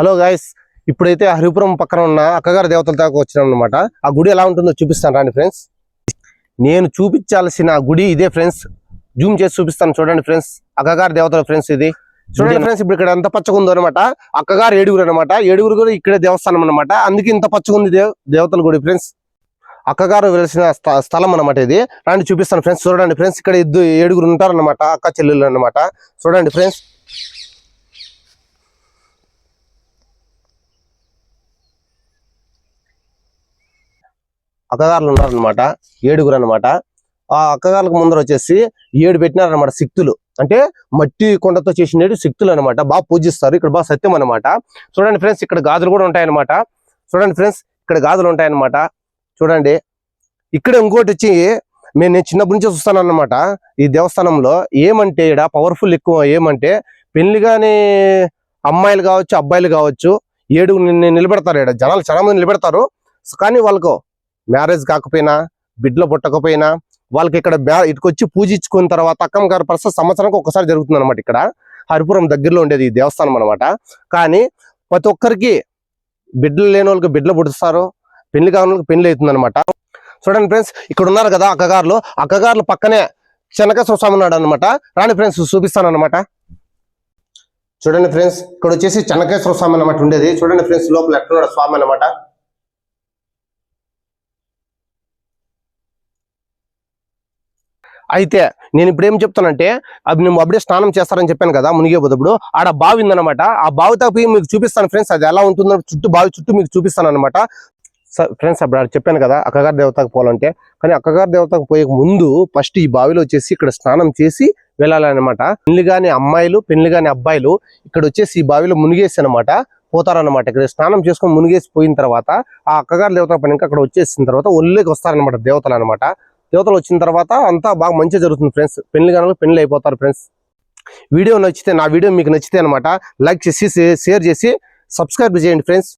Hello guys ఇప్పుడైతే హరిపురం పక్కన ఉన్న అక్కగారి దేవతల దాకా వచ్చినాం అనమాట ఆ గుడి ఎలా ఉంటుందో చూపిస్తాను రాండి ఫ్రెండ్స్. నేను చూపించాల్సిన గుడి ఇదే ఫ్రెండ్స్. జూమ్ చేసి చూపిస్తాను చూడండి ఫ్రెండ్స్. అక్కగారి దేవతల ఫ్రెండ్స్ ఇది. చూడండి ఫ్రెండ్స్ ఇప్పుడు ఇక్కడ ఎంత పచ్చగా ఉందో అనమాట అక్కగారు ఏడుగురు అనమాట ఏడుగురు కూడా ఇక్కడే దేవస్థానం అనమాట అందుకే ఇంత పచ్చగా ఉంది దేవ దేవతల గుడి ఫ్రెండ్స్. అక్కగారు వెలిసిన స్థ- స్థలం అనమాట ఇది. రాండి చూపిస్తాను ఫ్రెండ్స్. చూడండి ఫ్రెండ్స్ ఇక్కడ ఇద్దరు ఏడుగురు ఉంటారన్నమాట. అక్క చెల్లెళ్ళు అనమాట చూడండి ఫ్రెండ్స్. అక్కగారులు ఉన్నారనమాట ఏడుగురు అనమాట ఆ అక్కగారులకు ముందర వచ్చేసి ఏడు పెట్టినారనమాట శక్తులు. అంటే మట్టి కొండతో చేసిన శక్తులు అనమాట బాగా పూజిస్తారు. ఇక్కడ బాగా సత్యం అనమాట చూడండి ఫ్రెండ్స్ ఇక్కడ గాజులు కూడా ఉంటాయన్నమాట. చూడండి ఫ్రెండ్స్ ఇక్కడ గాజులు ఉంటాయన్నమాట. చూడండి. ఇక్కడ ఇంకోటి వచ్చి మేము నేను చిన్నప్పటి నుంచి చూస్తాను ఈ దేవస్థానంలో ఏమంటే ఇక్కడ పవర్ఫుల్ ఎక్కువ ఏమంటే పెళ్ళి కానీ అమ్మాయిలు కావచ్చు అబ్బాయిలు కావచ్చు ఏడుగురు నిలబెడతారు ఇక్కడ జనాలు చాలా మంది నిలబెడతారు. కానీ వాళ్ళకు మ్యారేజ్ కాకపోయినా బిడ్డలు పుట్టకపోయినా వాళ్ళకి ఇక్కడ బ్యా- ఇటుకొచ్చి పూజించుకున్న తర్వాత అక్కమ్మ గారి ప్రస్తుత సంవత్సరానికి ఒకసారి జరుగుతుంది అనమాట ఇక్కడ. హరిపురం దగ్గరలో ఉండేది ఈ దేవస్థానం అనమాట కానీ ప్రతి ఒక్కరికి బిడ్డలు లేని వాళ్ళకి బిడ్డలు పుడుస్తారు పెళ్ళి కాని వాళ్ళకి పెళ్ళి అవుతుంది అనమాట చూడండి ఫ్రెండ్స్ ఇక్కడ ఉన్నారు కదా అక్కగారులు. అక్కగారులు పక్కనే చెనకేశ్వర స్వామి ఉన్నాడు అనమాట రాని ఫ్రెండ్స్ చూపిస్తాను అనమాట చూడండి ఫ్రెండ్స్ ఇక్కడ వచ్చేసి చెనకేశ్వర స్వామి అనమాట ఉండేది. చూడండి ఫ్రెండ్స్ లోపల ఎక్కడున్నాడు స్వామి అనమాట అయితే నేను ఇప్పుడు ఏం చెప్తానంటే అది మేము అప్పుడే స్నానం చేస్తారని చెప్పాను కదా మునిగే పోతప్పుడు ఆడ బావి ఉందన్నమాట. ఆ బావి తప్పి మీకు చూపిస్తాను ఫ్రెండ్స్ అది ఎలా ఉంటుందో చుట్టూ బావి చుట్టూ మీకు చూపిస్తాను అనమాట ఫ్రెండ్స్ అప్పుడు ఆడ చెప్పాను కదా అక్కగారి దేవతకు పోవాలంటే. కానీ అక్కగారి దేవతకు పోయే ముందు ఫస్ట్ ఈ బావిలో వచ్చేసి ఇక్కడ స్నానం చేసి వెళ్ళాలన్నమాట. పెళ్ళి కాని అమ్మాయిలు పెళ్ళి కాని అబ్బాయిలు ఇక్కడ వచ్చేసి ఈ బావిలో మునిగేసి అనమాట పోతారన్నమాట. ఇక్కడ స్నానం చేసుకొని మునిగేసి పోయిన తర్వాత ఆ అక్కగారి దేవత పని ఇంకా అక్కడ వచ్చేసిన తర్వాత ఒళ్ళేకి వస్తారనమాట దేవతలు అనమాట దేవతలు వచ్చిన తర్వాత అంతా బాగా మంచిగా జరుగుతుంది ఫ్రెండ్స్. పెళ్ళి కనుక పెళ్ళి అయిపోతారు ఫ్రెండ్స్. వీడియో నచ్చితే నా వీడియో మీకు నచ్చితే అనమాట లైక్ చేసి షేర్ చేసి సబ్స్క్రైబ్ చేయండి ఫ్రెండ్స్.